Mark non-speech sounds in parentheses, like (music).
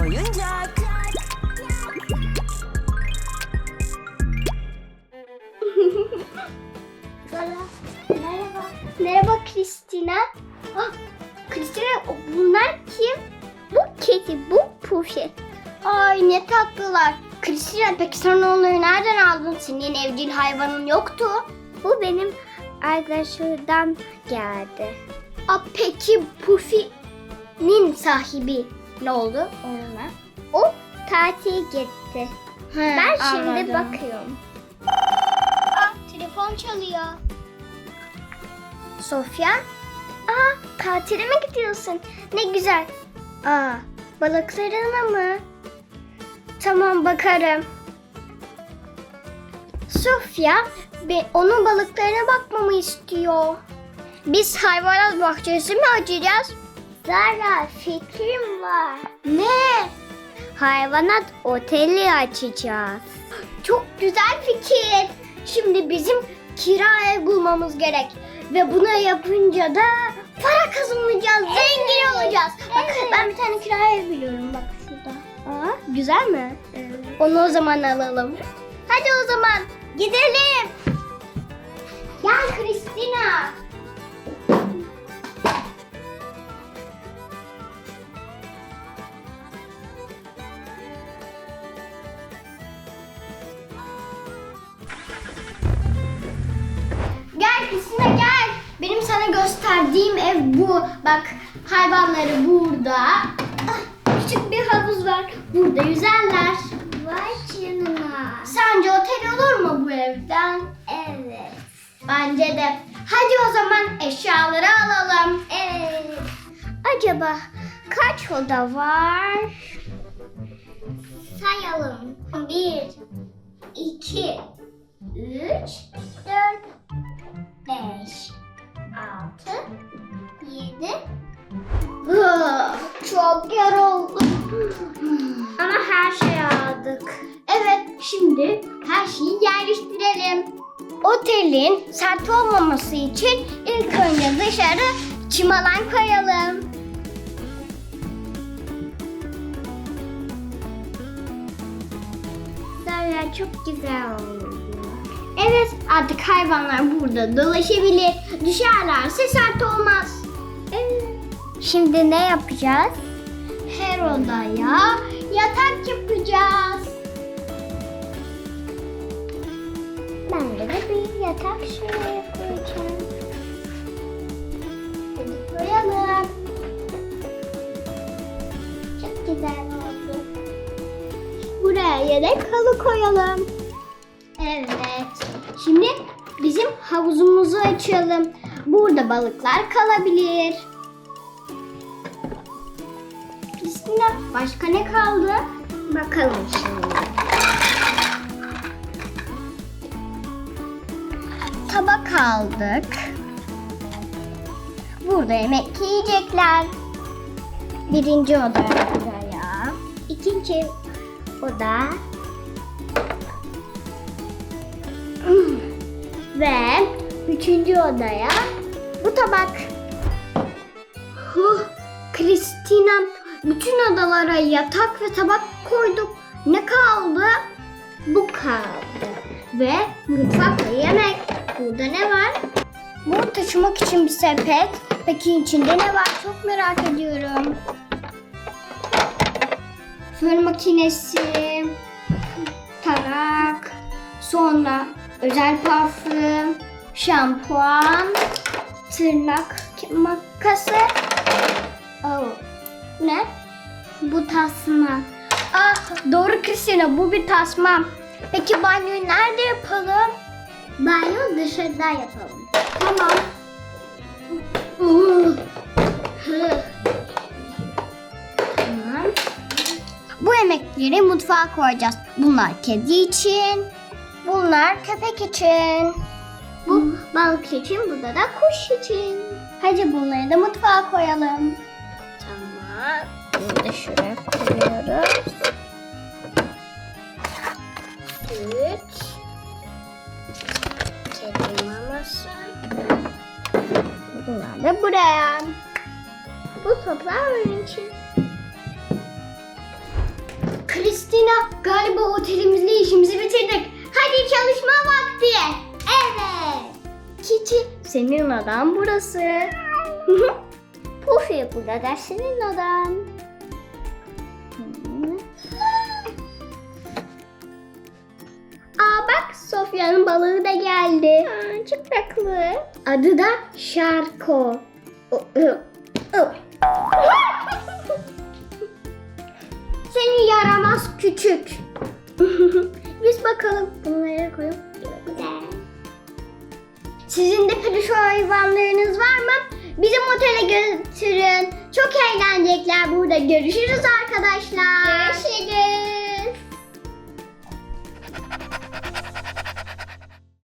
oyuncak. Merhaba. Merhaba Kristina. Ah, Kristina bunlar kim? Bu Keti, bu Pufi. Ay ne tatlılar. Kristina peki sen onları nereden aldın? Senin evcil hayvanın yoktu. Bu benim arkadaşımdan geldi. Aa, peki Pufi'nin sahibi ne oldu onunla? O tatile gitti. ben şimdi bakıyorum. Aa, telefon çalıyor. Sofya? Aa, tatile mi gidiyorsun? Ne güzel. Aa, balıklarına mı? Tamam bakarım. Sofya, be, onun balıklarına bakmamı istiyor. Biz hayvanat bahçesi mi açacağız? Zara, fikrim var. Ne? Hayvanat oteli açacağız. Çok güzel fikir. Şimdi bizim kira ev bulmamız gerek. Ve bunu yapınca da para kazanacağız, zengin olacağız. Bak ben bir tane kira ev biliyorum bak şurada. Aa, güzel mi? Onu o zaman alalım. Hadi o zaman gidelim. Gel Kristina. Gösterdiğim ev bu. Bak hayvanları burada. Ah, Küçük bir havuz var. Burada yüzerler. Vay canına. Sence otel olur mu bu evden? Evet. Bence de. Hadi o zaman eşyaları alalım. Evet. Acaba kaç oda var? Sayalım. Bir, iki, üç, dört, beş, altı, yedi. Çok yoruldum. Ama her şeyi aldık. Evet, şimdi her şeyi yerleştirelim. Otelin sert olmaması için ilk önce dışarı çim alan koyalım. Zara çok güzel oldu. Evet artık hayvanlar burada dolaşabilir. Düşerlerse sert olmaz. Şimdi ne yapacağız? Her odaya yatak yapacağız. Ben de bir yatak koyacağım. Hadi koyalım. Çok güzel oldu. Buraya yedek halı koyalım. Evet. Şimdi bizim havuzumuzu açalım. Burada balıklar kalabilir. Bismillah. Başka ne kaldı? Bakalım şimdi. Tabak aldık. Burada yemek yiyecekler. Birinci odaya buraya. İkinci oda. Ve üçüncü odaya bu tabak. Huh, Kristina bütün odalara yatak ve tabak koyduk. Ne kaldı? Bu kaldı. Ve mutfak ve yemek. Burada ne var? Bunu taşımak için bir sepet. Peki içinde ne var? Çok merak ediyorum. Fön makinesi, tarak, sonra özel parfüm, şampuan, tırnak makası. Oh. Ne? Bu tasma. Ah doğru Kristina bu bir tasma. Peki banyoyu nerede yapalım? Banyo dışarıda yapalım. Tamam. Bu yemekleri mutfağa koyacağız. Bunlar kedi için. Bunlar köpek için. Bu balık için, bu da kuş için. Hadi bunları da mutfağa koyalım. Tamam. Bunu da şuraya koyuyoruz. Süt. Kedi maması. Bunlar da buraya. Bu toplar onun için. Kristina galiba otelimizde işimizi bitirdik. Hadi çalışma vakti. Evet. Kiki senin odan burası. (laughs) Pufi burada da senin odan. Aa bak Sofya'nın balığı da geldi. Aa, çok tatlı. Adı da Şarko. (laughs) Seni yaramaz küçük. (laughs) Biz bakalım bunları koyup. Sizin de peluş hayvanlarınız var mı? Bizim otele götürün. Çok eğlenecekler burada. Görüşürüz arkadaşlar. Görüşürüz.